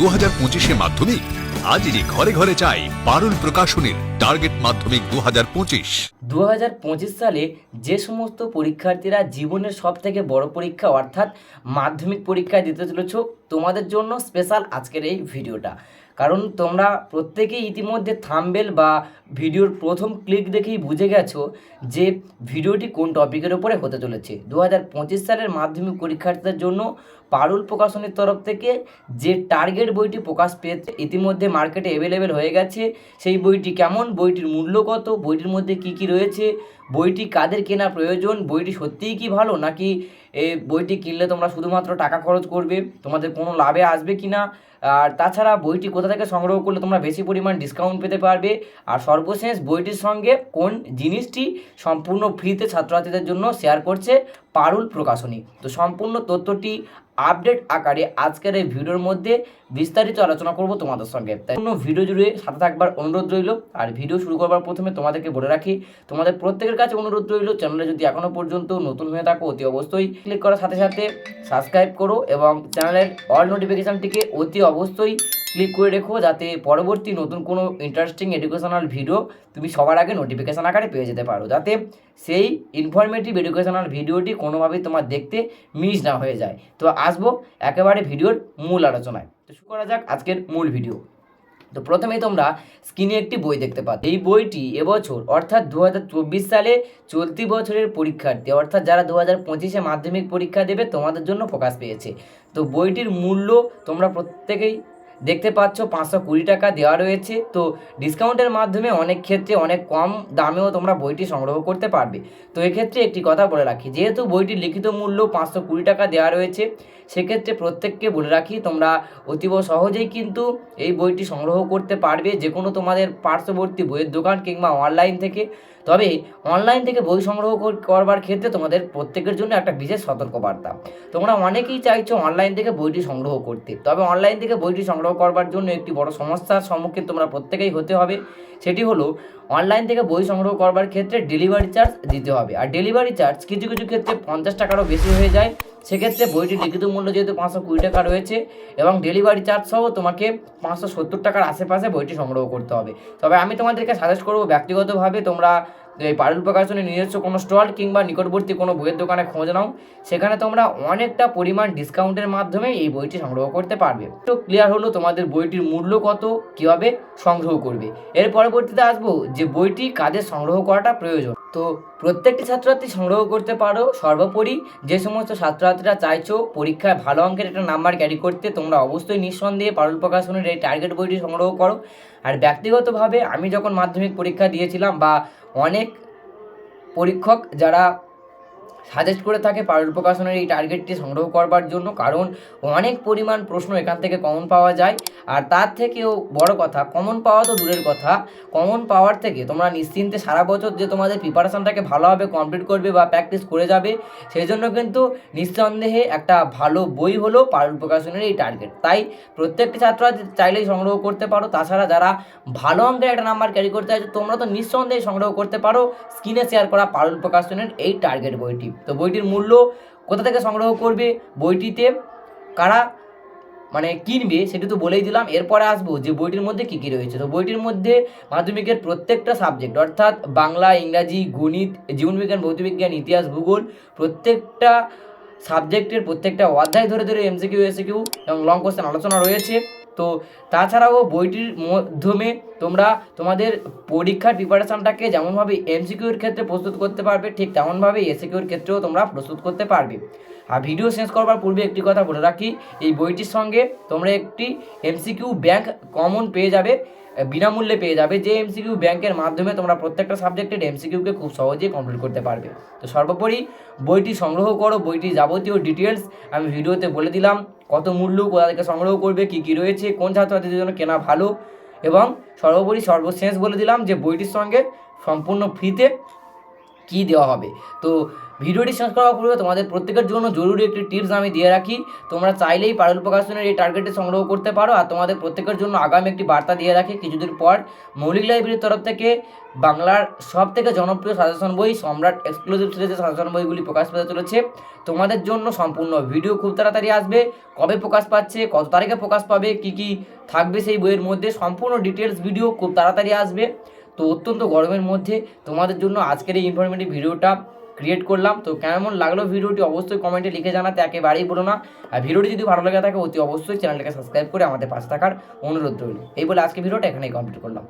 দু হাজার পঁচিশে মাধ্যমিক আজই ঘরে ঘরে চাই পারুল প্রকাশনের টার্গেট মাধ্যমিক দু হাজার পঁচিশ। দু হাজার পঁচিশ সালে যে সমস্ত পরীক্ষার্থীরা জীবনের সব থেকে বড় পরীক্ষা অর্থাৎ মাধ্যমিক পরীক্ষা দিতে চলেছ, তোমাদের জন্য স্পেশাল আজকের এই ভিডিওটা কারণ তোমরা প্রত্যেকেই ইতিমধ্যে থামবেল বা ভিডিওর প্রথম ক্লিক দেখেই বুঝে গেছো যে ভিডিওটি কোন টপিকের উপরে হতে চলেছে। দু হাজার পঁচিশ সালের মাধ্যমিক পরীক্ষার্থীদের জন্য পারুল প্রকাশনীর তরফ থেকে যে টার্গেট বইটি প্রকাশ পেয়েছে, ইতিমধ্যে মার্কেটে অ্যাভেলেবেল হয়ে গেছে। সেই বইটি কেমন? বইটির মূল্য কত? বইটির মধ্যে কি কি রয়েছে? বইটি কাদের কেনা প্রয়োজন? বইটি সত্যিই কি ভালো? নাকি বইটি কিনলে তোমরা শুধুমাত্র টাকা খরচ করবে? তোমাদের কোনো লাভে আসবে কি না আর তাছাড়া বইটি কোথা থেকে সংগ্রহ করলে তোমরা বেশি পরিমাণ ডিসকাউন্ট পেতে পারবে? আর সর্বশেষ বইটির সঙ্গে কোন জিনিসটি সম্পূর্ণ ফ্রিতে ছাত্রছাত্রীদের জন্য শেয়ার করছে? পারুল প্রকাশনী। তো সম্পূর্ণ তথ্যটি আপডেট আকারে আজকের এই ভিডিওর মধ্যে বিস্তারিত আলোচনা করব তোমাদের সঙ্গে। তাই কোনো ভিডিও জুড়ে সাথে থাকবার অনুরোধ রইল। আর ভিডিও শুরু করবার প্রথমে তোমাদেরকে বলে রাখি, তোমাদের প্রত্যেকের কাছে অনুরোধ রইল, চ্যানেলে যদি এখনও পর্যন্ত নতুন হয়ে থাকো, অতি অবশ্যই ক্লিক করার সাথে সাথে সাবস্ক্রাইব করো এবং চ্যানেলের অল নোটিফিকেশানটিকে অতি অবশ্যই ক্লিক করে রেখো যাতে পরবর্তী নতুন কোনো ইন্টারেস্টিং এডুকেশনাল ভিডিও তুমি সবার আগে নোটিফিকেশান আকারে পেয়ে যেতে পারো। যাতে সেই ইনফরমেটিভ এডুকেশনাল ভিডিওটি কোনোভাবেই তোমার দেখতে মিস না হয়ে যায়। তো আসব একেবারে ভিডিওর মূল আলোচনায়। তো শুরু করা যাক আজকের মূল ভিডিও তো প্রথমেই তোমরা স্ক্রিনে একটি বই দেখতে পাচ্ছ এই বইটি এবছর, অর্থাৎ দু হাজার চব্বিশ সালে চলতি বছরের পরীক্ষার্থী, অর্থাৎ যারা দু হাজার মাধ্যমিক পরীক্ষা দেবে, তোমাদের জন্য প্রকাশ পেয়েছে। তো বইটির মূল্য তোমরা প্রত্যেকেই দেখতে পাচ্ছ পাঁচশো কুড়ি টাকা দেওয়া রয়েছে। তো ডিসকাউন্টের মাধ্যমে অনেক ক্ষেত্রে অনেক কম দামেও তোমরা বইটি সংগ্রহ করতে পারবে। তো এক্ষেত্রে একটি কথা বলে রাখি, যেহেতু বইটির লিখিত মূল্য পাঁচশো কুড়ি টাকা দেওয়া রয়েছে, সেক্ষেত্রে প্রত্যেককে বলে রাখি, তোমরা অতীব সহজেই কিন্তু এই বইটি সংগ্রহ করতে পারবে যে কোনো তোমাদের পার্শ্ববর্তী বইয়ের দোকান কিংবা অনলাইন থেকে। তবে অনলাইন থেকে বই সংগ্রহ করবার ক্ষেত্রে তোমাদের প্রত্যেকের জন্য একটা বিশেষ সতর্কবার্তা। তোমরা অনেকেই চাইছো অনলাইন থেকে বইটি সংগ্রহ করতে। তবে অনলাইন থেকে বইটি সংগ্রহ করবার জন্য একটি বড় সমস্যার সম্মুখীন তোমরা প্রত্যেকেই হতে হবে। সেটি হলো অনলাইন থেকে বই সংগ্রহ করবার ক্ষেত্রে ডেলিভারি চার্জ দিতে হবে। আর ডেলিভারি চার্জ কিছু কিছু ক্ষেত্রে পঞ্চাশ টাকারও বেশি হয়ে যায়। সেক্ষেত্রে বইটির লিখিত মূল্য যেহেতু পাঁচশো কুড়ি টাকা রয়েছে এবং ডেলিভারি চার্জ সহ তোমাকে পাঁচশো সত্তর টাকার আশেপাশে বইটি সংগ্রহ করতে হবে। তবে আমি তোমাদেরকে সাজেস্ট করব ব্যক্তিগতভাবে তোমরা এই পারুল প্রকাশনের নিজস্ব কোনো স্টল কিংবা নিকটবর্তী কোনো বইয়ের দোকানে খোঁজ নাও। সেখানে তোমরা অনেকটা পরিমাণ ডিসকাউন্টের মাধ্যমে এই বইটি সংগ্রহ করতে পারবে। তো ক্লিয়ার হলো তোমাদের বইটির মূল্য কত, কীভাবে সংগ্রহ করবে। এর পরবর্তীতে আসব যে বইটি কাদের সংগ্রহ করাটা প্রয়োজন। তো প্রত্যেকটি ছাত্রছাত্রী সংগ্রহ করতে পারো। সর্বোপরি যে সমস্ত ছাত্রছাত্রীরা চাইছো পরীক্ষায় ভালো অঙ্কের একটা নাম্বার ক্যারি করতে, তোমরা অবশ্যই নিঃসন্দেহে পারুল প্রকাশনের এই টার্গেট বইটি সংগ্রহ করো। আর ব্যক্তিগতভাবে আমি যখন মাধ্যমিক পরীক্ষা দিয়েছিলাম বা অনেক পরীক্ষক যারা সাজেস্ট করে থাকে পারুল প্রকাশনের এই টার্গেটটি সংগ্রহ করবার জন্য, কারণ অনেক পরিমাণ প্রশ্ন এখান থেকে কমন পাওয়া যায়। আর তার থেকেও বড় কথা কমন পাওয়া তো দূরের কথা। কমন পাওয়ার থেকে তোমরা নিশ্চিন্তে সারা বছর যে তোমাদের প্রিপারেশনটাকে ভালোভাবে কমপ্লিট করবে বা প্র্যাকটিস করে যাবে, সেই জন্য কিন্তু নিঃসন্দেহে একটা ভালো বই হলো পারুল প্রকাশনের এই টার্গেট তাই প্রত্যেকটি ছাত্র চাইলেই সংগ্রহ করতে পারো। তাছাড়া যারা ভালো অঙ্কের একটা নাম্বার ক্যারি করতে চাইছো, তোমরা তো নিঃসন্দেহে সংগ্রহ করতে পারো। স্ক্রিনে শেয়ার করা পারুল প্রকাশনের এই টার্গেট বইটি। তো বইটির মূল্য কোথা থেকে সংগ্রহ করবে, বইটিতে কারা মানে কিনবে সেটা তো বলেই দিলাম। এরপরে আসব যে বইটির মধ্যে কী কী রয়েছে। তো বইটির মধ্যে মাধ্যমিকের প্রত্যেকটা সাবজেক্ট অর্থাৎ বাংলা, ইংরাজি, গণিত, জীবনবিজ্ঞান, ভৌতবিজ্ঞান, ইতিহাস, ভূগোল, প্রত্যেকটা সাবজেক্টের প্রত্যেকটা অধ্যায় ধরে ধরে এমসিকিউ এসিকিউ এবং লং কোশ্চেন আলোচনা রয়েছে। তো তাছাড়াও বইটির মাধ্যমে তোমরা তোমাদের পরীক্ষার প্রিপারেশানটাকে যেমনভাবে এমসিকিউর ক্ষেত্রে প্রস্তুত করতে পারবে, ঠিক তেমনভাবে এসিকিউর ক্ষেত্রেও তোমরা প্রস্তুত করতে পারবে। আর ভিডিও শেষ করবার পূর্বে একটি কথা বলে রাখি, এই বইটির সঙ্গে তোমরা একটি এমসিকিউ ব্যাংক কমন পেয়ে যাবে। বিনামূল্যে পেয়ে যাবে যে এমসিকিউ ব্যাংকের মাধ্যমে তোমরা প্রত্যেকটা সাবজেক্টের এমসিকিউকে খুব সহজেই কমপ্লিট করতে পারবে। তো সর্বোপরি বইটি সংগ্রহ করো বইটির যাবতীয় ডিটেলস আমি ভিডিওতে বলে দিলাম, কত মূল্য, কোথা থেকে সংগ্রহ করবে, কী কী রয়েছে, কোন ছাত্রছাত্রীদের জন্য কেনা ভালো এবং সর্বোপরি সর্বশেষ বলে দিলাম যে বইটির সঙ্গে সম্পূর্ণ ফ্রিতে কী দেওয়া হবে। তো ভিডিওটি শেষ করার পূর্বে তোমাদের প্রত্যেকের জন্য জরুরি একটি টিপস আমি দিয়ে রাখি। তোমরা চাইলেই পারুল প্রকাশনের এই টার্গেটটি সংগ্রহ করতে পারো আর তোমাদের প্রত্যেকের জন্য আগামী একটি বার্তা দিয়ে রাখি। কিছুদিন পর মৌলিক লাইব্রেরির তরফ থেকে বাংলার সব থেকে জনপ্রিয় সাজেশন বই সম্রাট এক্সক্লুসিভ সিরিজের সাজেশন বইগুলি প্রকাশ পেতে চলেছে। তোমাদের জন্য সম্পূর্ণ ভিডিও খুব তাড়াতাড়ি আসবে। কবে প্রকাশ পাচ্ছে, কত তারিখে প্রকাশ পাবে, কি কি থাকবে সেই বইয়ের মধ্যে সম্পূর্ণ ডিটেলস ভিডিও খুব তাড়াতাড়ি আসবে। তো অত্যন্ত গরমের মধ্যে তোমাদের জন্য আজকের এই ইনফরমেটিভ ভিডিওটা ক্রিয়েট করলাম। তো কেমন লাগল ভিডিওটি অবশ্যই কমেন্টে লিখে জানাতে একেবারেই বলো না। আর ভিডিওটি যদি ভালো লাগে থাকে, অতি অবশ্যই চ্যানেলটাকে সাবস্ক্রাইব করে আমাদের পাশে থাকার অনুরোধ রইল। এই বলে আজকে ভিডিওটা এখানেই কমপ্লিট করলাম।